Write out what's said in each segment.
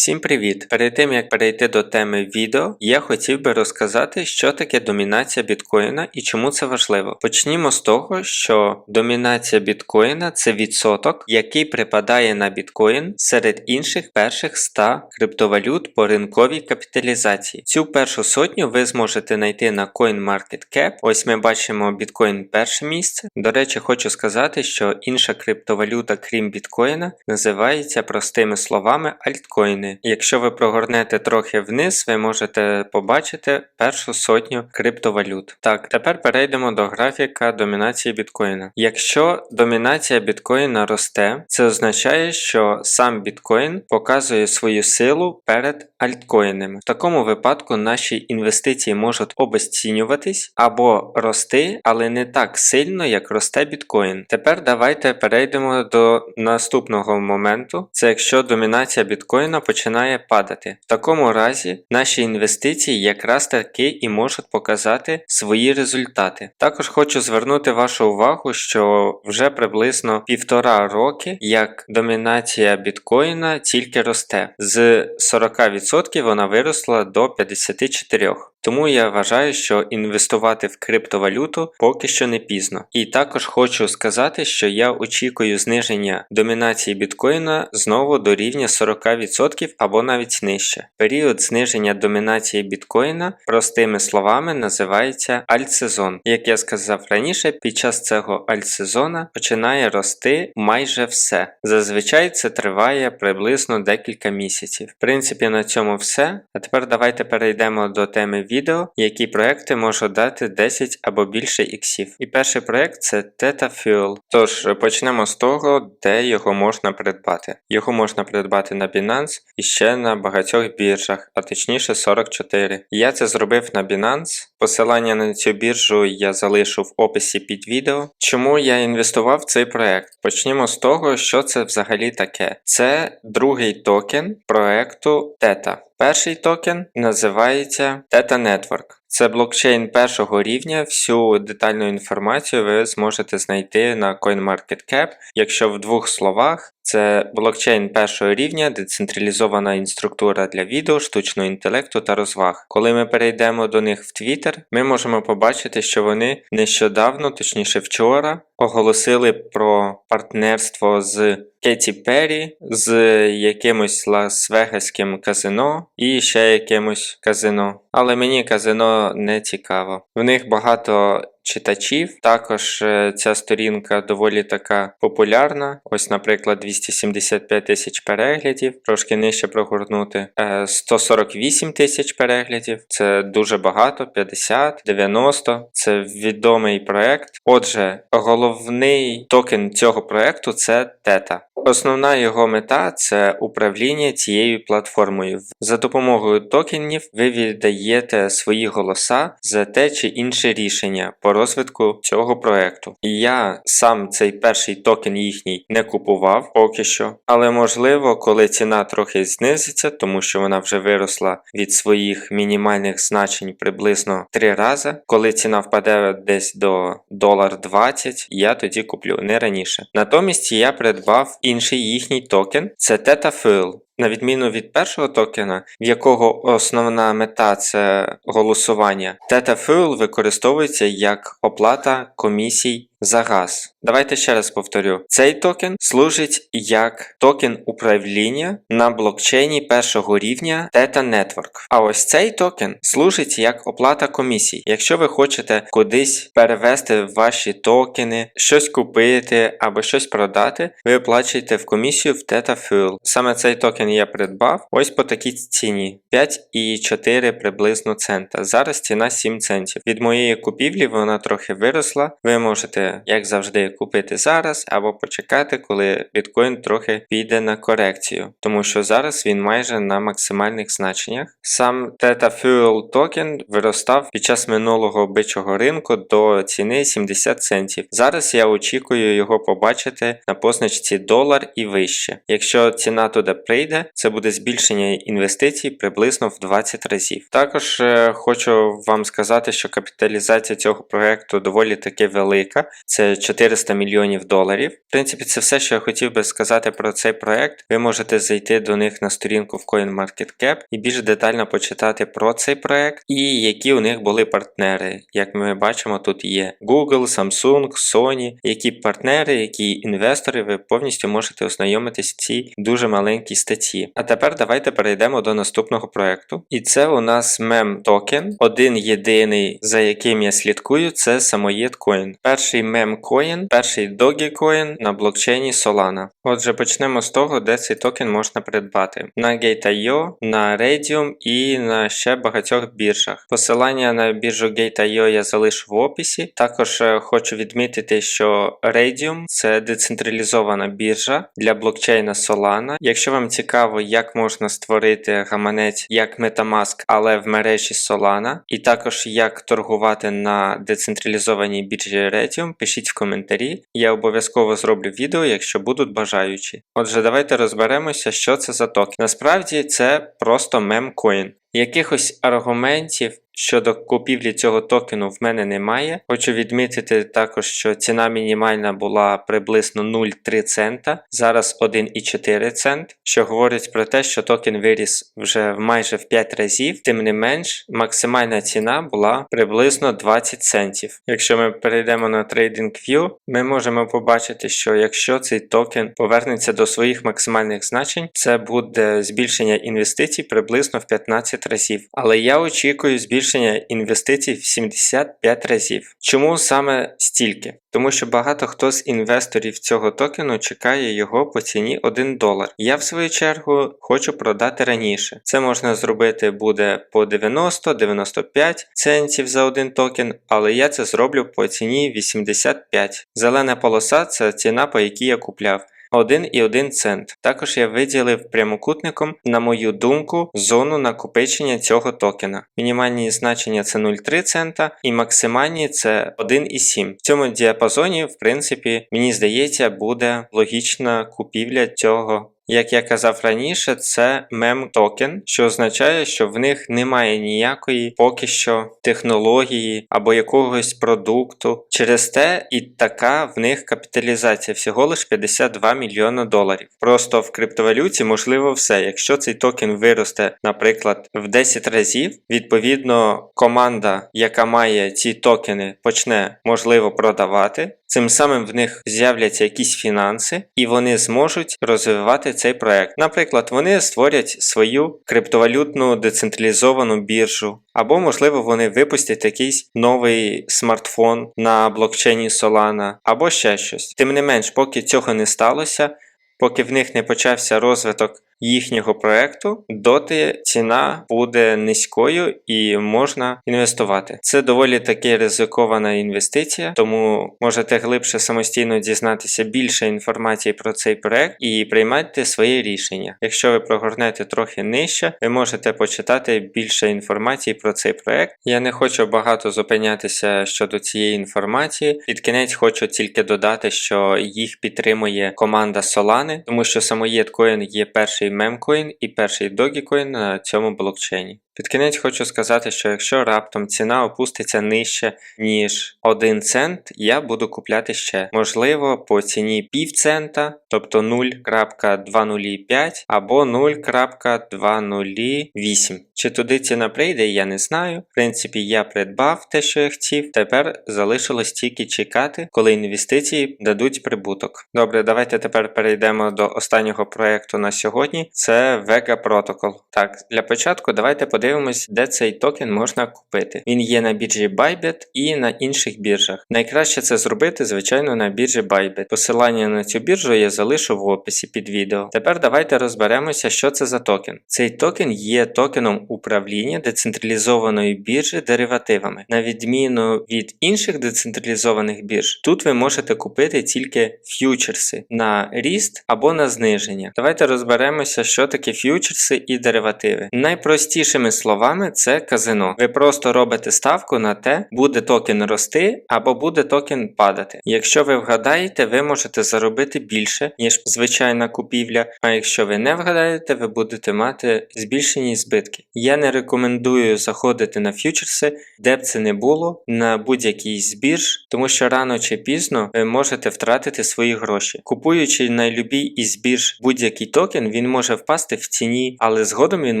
Всім привіт! Перед тим як перейти до теми відео, я хотів би розказати, що таке домінація біткоїна і чому це важливо. Почнімо з того, що домінація біткоїна це відсоток, який припадає на біткоін серед інших перших 100 криптовалют по ринковій капіталізації. Цю першу сотню ви зможете знайти на CoinMarketCap. Ось ми бачимо біткоін перше місце. До речі, хочу сказати, що інша криптовалюта, крім біткоїна, називається простими словами альткоїни. Якщо ви прогорнете трохи вниз, ви можете побачити першу сотню криптовалют. Так, тепер перейдемо до графіка домінації біткоїна. Якщо домінація біткоїна росте, це означає, що сам біткоін показує свою силу перед альткоїнами. В такому випадку наші інвестиції можуть обесцінюватись або рости, але не так сильно, як росте біткоін. Тепер давайте перейдемо до наступного моменту. Це якщо домінація біткоїна починає падати. В такому разі наші інвестиції якраз таки і можуть показати свої результати. Також хочу звернути вашу увагу, що вже приблизно півтора роки як домінація біткоїна тільки росте. З 40% вона виросла до 54%. Тому я вважаю, що інвестувати в криптовалюту поки що не пізно. І також хочу сказати, що я очікую зниження домінації біткоїна знову до рівня 40% або навіть нижче. Період зниження домінації біткоїна, простими словами, називається альтсезон. Як я сказав раніше, під час цього альтсезона починає рости майже все. Зазвичай це триває приблизно декілька місяців. В принципі, на цьому все. А тепер давайте перейдемо до теми відео, які проекти можуть дати 10 або більше іксів. І перший проект це Theta Fuel. Тож почнемо з того, де його можна придбати. Його можна придбати на Binance і ще на багатьох біржах, а точніше 44. Я це зробив на Binance. Посилання на цю біржу я залишу в описі під відео. Чому я інвестував в цей проект? Почнімо з того, що це взагалі таке. Це другий токен проекту Theta. Перший токен називається Theta Network. Це блокчейн першого рівня. Всю детальну інформацію ви зможете знайти на CoinMarketCap. Якщо в двох словах, це блокчейн першого рівня, децентралізована інструктура для відео, штучного інтелекту та розваг. Коли ми перейдемо до них в Twitter, ми можемо побачити, що вони нещодавно, точніше вчора, оголосили про партнерство з Кеті Перрі, з якимось Лас-Вегаським казино і ще якимось казино. Але мені казино не цікаво. В них багато читачів. Також е, ця сторінка доволі така популярна. Ось, наприклад, 275 тисяч переглядів, трошки нижче прогорнути. 148 тисяч переглядів. Це дуже багато, 50, 90. Це відомий проект. Отже, головний токен цього проекту це тета. Основна його мета це управління цією платформою. За допомогою токенів ви віддаєте свої голоса за те чи інше рішення розвитку цього проекту. Я сам цей перший токен їхній не купував поки що, але можливо, коли ціна трохи знизиться, тому що вона вже виросла від своїх мінімальних значень приблизно 3 рази. Коли ціна впаде десь до долар 20, я тоді куплю не раніше. Натомість я придбав інший їхній токен це Theta Fuel. На відміну від першого токена, в якого основна мета це голосування, тета Fuel використовується як оплата комісій за газ. Давайте ще раз повторю: цей токен служить як токен управління на блокчейні першого рівня Theta Network. А ось цей токен служить як оплата комісій. Якщо ви хочете кудись перевести ваші токени, щось купити або щось продати, ви оплачуєте в комісію в Theta Fuel. Саме цей токен я придбав ось по такій ціні 5,4 приблизно цента. Зараз ціна 7 центів. Від моєї купівлі вона трохи виросла. Ви можете, як завжди, купити зараз або почекати, коли біткоін трохи піде на корекцію, тому що зараз він майже на максимальних значеннях. Сам Theta Fuel токен виростав під час минулого бичого ринку до ціни 70 центів. Зараз я очікую його побачити на позначці долар і вище. Якщо ціна туди прийде, це буде збільшення інвестицій приблизно в 20 разів. Також е, хочу вам сказати, що капіталізація цього проекту доволі таки велика. Це 400 мільйонів доларів. В принципі, це все, що я хотів би сказати про цей проект. Ви можете зайти до них на сторінку в CoinMarketCap і більш детально почитати про цей проект і які у них були партнери. Як ми бачимо, тут є Google, Samsung, Sony, які партнери, які інвестори, ви повністю можете ознайомитись в цій дуже маленькій статті. А тепер давайте перейдемо до наступного проекту. І це у нас мем токен. Один єдиний, за яким я слідкую, це самоєд Coin. Перший коін, перший Dogecoin на блокчейні Solana. Отже, почнемо з того, де цей токен можна придбати. На Gate.io, на Radium і на ще багатьох біржах. Посилання на біржу Gate.io я залишу в описі. Також е, хочу відмітити, що Radium це децентралізована біржа для блокчейна Solana. Якщо вам цікаво, як можна створити гаманець як Metamask, але в мережі Solana, і також як торгувати на децентралізованій біржі Radium, пишіть в коментарі. Я обов'язково зроблю відео, якщо будуть бажаючі. Отже, давайте розберемося, що це за токен. Насправді це просто мемкоін. Якихось аргументів щодо купівлі цього токену в мене немає. Хочу відмітити також, що ціна мінімальна була приблизно 0,3 цента, зараз 1,4 цент, що говорить про те, що токен виріс вже майже в 5 разів, тим не менш, максимальна ціна була приблизно 20 центів. Якщо ми перейдемо на TradingView, ми можемо побачити, що якщо цей токен повернеться до своїх максимальних значень, це буде збільшення інвестицій приблизно в 15 разів. Але я очікую збільшення інвестицій в 75 разів. Чому саме стільки? Тому що багато хто з інвесторів цього токену чекає його по ціні 1 долар. Я в свою чергу хочу продати раніше. Це можна зробити буде по 90-95 центів за один токен, але я це зроблю по ціні 85. Зелена полоса це ціна, по якій я купляв. 1,1 цент. Також я виділив прямокутником, на мою думку, зону накопичення цього токена. Мінімальні значення це 0,3 цента і максимальні це 1,7. В цьому діапазоні, в принципі, мені здається, буде логічна купівля цього. Як я казав раніше, це мем токен, що означає, що в них немає ніякої поки що технології або якогось продукту. Через те і така в них капіталізація всього лиш 52 мільйона доларів. Просто в криптовалюті можливо все. Якщо цей токен виросте, наприклад, в 10 разів, відповідно, команда, яка має ці токени, почне можливо продавати. Цим самим в них з'являться якісь фінанси, і вони зможуть розвивати цей проект. Наприклад, вони створять свою криптовалютну децентралізовану біржу, або, можливо, вони випустять якийсь новий смартфон на блокчейні Solana, або ще щось. Тим не менш, поки цього не сталося, поки в них не почався розвиток їхнього проекту, доти ціна буде низькою і можна інвестувати. Це доволі таки ризикована інвестиція, тому можете глибше самостійно дізнатися більше інформації про цей проект і приймати свої рішення. Якщо ви прогорнете трохи нижче, ви можете почитати більше інформації про цей проект. Я не хочу багато зупинятися щодо цієї інформації. Під кінець хочу тільки додати, що їх підтримує команда Solana, тому що самоєд Coin є перший мемкоін і перший Dogecoin на цьому блокчейні. Під кінець хочу сказати, що якщо раптом ціна опуститься нижче, ніж 1 цент, я буду купляти ще. Можливо, по ціні пів цента, тобто 0.205 або 0.208. Чи туди ціна прийде, я не знаю. В принципі, я придбав те, що я хотів. Тепер залишилось тільки чекати, коли інвестиції дадуть прибуток. Добре, давайте тепер перейдемо до останнього проєкту на сьогодні. Це Vega Protocol. Так, для початку давайте подивимось, де цей токен можна купити. Він є на біржі Bybit і на інших біржах. Найкраще це зробити, звичайно, на біржі Bybit. Посилання на цю біржу я залишу в описі під відео. Тепер давайте розберемося, що це за токен. Цей токен є токеном управління децентралізованої біржі деривативами. На відміну від інших децентралізованих бірж, тут ви можете купити тільки ф'ючерси на ріст або на зниження. Давайте розберемося, що таке ф'ючерси і деривативи. Найпростішими Іншими словами, це казино. Ви просто робите ставку на те, буде токен рости або буде токен падати. Якщо ви вгадаєте, ви можете заробити більше, ніж звичайна купівля. А якщо ви не вгадаєте, ви будете мати збільшені збитки. Я не рекомендую заходити на фьючерси, де б це не було, на будь-який з бірж, тому що рано чи пізно ви можете втратити свої гроші. Купуючи на любій із бірж будь-який токен, він може впасти в ціні, але згодом він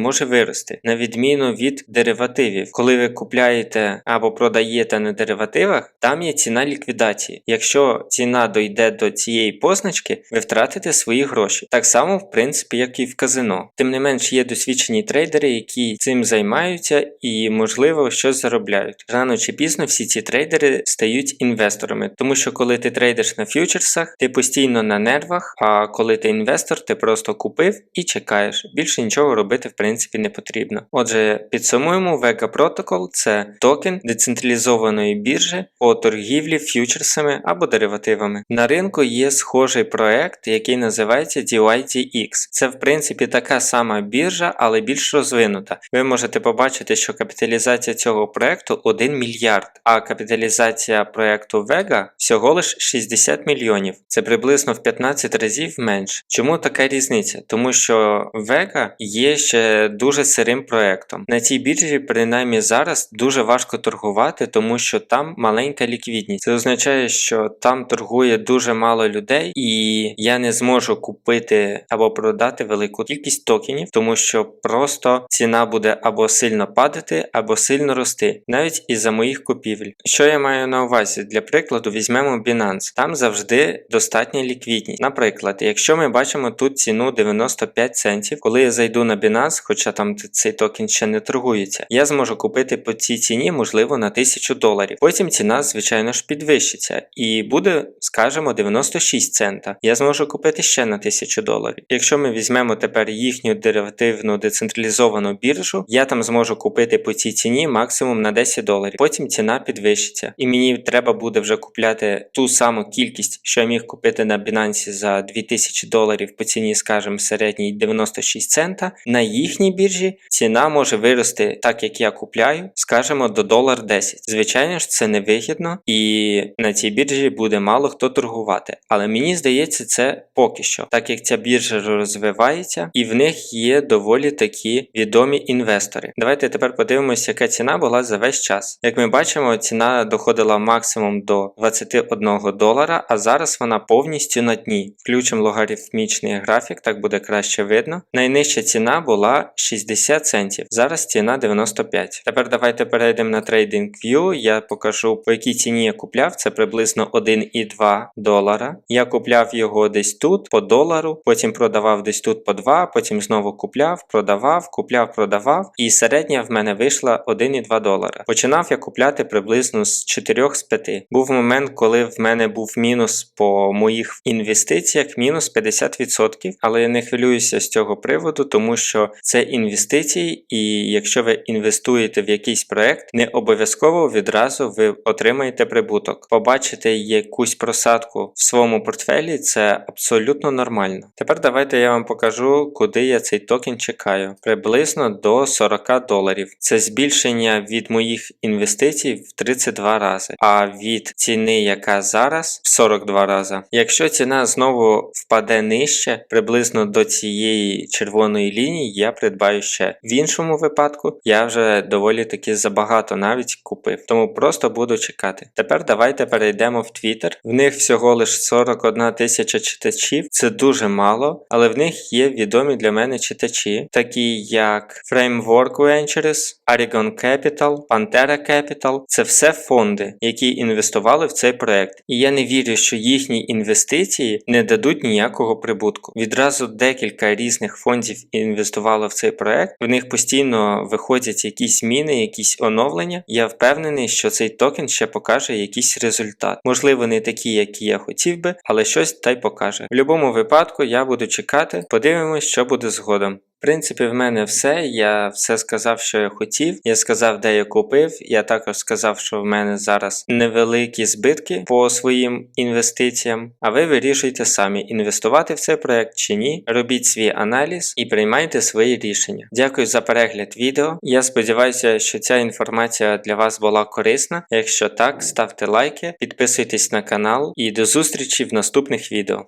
може вирости, на відміну від деривативів. Коли ви купляєте або продаєте на деривативах, там є ціна ліквідації. Якщо ціна дойде до цієї позначки, ви втратите свої гроші. Так само, в принципі, як і в казино. Тим не менш, є досвідчені трейдери, які цим займаються і, можливо, щось заробляють. Рано чи пізно всі ці трейдери стають інвесторами, тому що коли ти трейдиш на фьючерсах, ти постійно на нервах. А коли ти інвестор, ти просто купив і чекаєш. Більше нічого робити в принципі не потрібно. Отже, підсумуємо, Vega Protocol – це токен децентралізованої біржі по торгівлі фьючерсами або деривативами. На ринку є схожий проект, який називається DYDX. Це в принципі така сама біржа, але більш розвинута. Ви можете побачити, що капіталізація цього проекту 1 мільярд, а капіталізація проекту Vega всього лиш 60 мільйонів. Це приблизно в 15 разів менше. Чому така різниця? Тому що Vega є ще дуже сирим проектом. На цій біржі, принаймні зараз, дуже важко торгувати, тому що там маленька ліквідність. Це означає, що там торгує дуже мало людей, і я не зможу купити або продати велику кількість токенів, тому що просто ціна буде або сильно падати, або сильно рости, навіть із-за моїх купівель. Що я маю на увазі? Для прикладу, візьмемо Binance. Там завжди достатня ліквідність. Наприклад, якщо ми бачимо тут ціну 95 центів, коли я зайду на Binance, хоча там цей токен ще не торгується, я зможу купити по цій ціні, можливо, на 1000 доларів. Потім ціна, звичайно ж, підвищиться і буде, скажімо, 96 цента. Я зможу купити ще на 1000 доларів. Якщо ми візьмемо тепер їхню деривативну децентралізовану біржу, я там зможу купити по цій ціні максимум на 10 доларів. Потім ціна підвищиться, і мені треба буде вже купляти ту саму кількість, що я міг купити на Binance за 2000 доларів по ціні, скажімо, середній 96 цента. На їхній біржі ціна може вирости так, як я купляю, скажімо, до долар 10. Звичайно ж, це невигідно, і на цій біржі буде мало хто торгувати. Але мені здається, це поки що, так як ця біржа розвивається, і в них є доволі такі відомі інвестори. Давайте тепер подивимося, яка ціна була за весь час. Як ми бачимо, ціна доходила максимум до 21 долара, а зараз вона повністю на дні. Включимо логарифмічний графік, так буде краще видно. Найнижча ціна була 60 центів. Зараз ціна 95. Тепер давайте перейдемо на TradingView. Я покажу, по якій ціні я купляв. Це приблизно 1,2 долара. Я купляв його десь тут по долару, потім продавав десь тут по 2, потім знову купляв, продавав, купляв, продавав. І середня в мене вийшла 1,2 долара. Починав я купляти приблизно з 4 з 5. Був момент, коли в мене був мінус по моїх інвестиціях, мінус 50%, але я не хвилююся з цього приводу, тому що це інвестиції, і якщо ви інвестуєте в якийсь проект, не обов'язково відразу ви отримаєте прибуток. Побачити якусь просадку в своєму портфелі це абсолютно нормально. Тепер давайте я вам покажу, куди я цей токен чекаю. Приблизно до 40 доларів. Це збільшення від моїх інвестицій в 32 рази, а від ціни, яка зараз, в 42 рази. Якщо ціна знову впаде нижче, приблизно до цієї червоної лінії, я придбаю ще. В іншому випадку я вже доволі таки забагато навіть купив, тому просто буду чекати. Тепер давайте перейдемо в Twitter. В них всього лише 41 тисяча читачів, це дуже мало, але в них є відомі для мене читачі, такі як Framework Ventures, Aragon Capital, Pantera Capital. Це все фонди, які інвестували в цей проект. І я не вірю, що їхні інвестиції не дадуть ніякого прибутку. Відразу декілька різних фондів інвестувало в цей проект. В них постійно виходять якісь зміни, якісь оновлення. Я впевнений, що цей токен ще покаже якийсь результат. Можливо, не такі, які я хотів би, але щось та й покаже. В будь-якому випадку я буду чекати, подивимось, що буде згодом. Принципі, в мене все. Я все сказав, що я хотів. Я сказав, де я купив. Я також сказав, що в мене зараз невеликі збитки по своїм інвестиціям. А ви вирішуйте самі, інвестувати в цей проект чи ні. Робіть свій аналіз і приймайте свої рішення. Дякую за перегляд відео. Я сподіваюся, що ця інформація для вас була корисна. Якщо так, ставте лайки, підписуйтесь на канал і до зустрічі в наступних відео.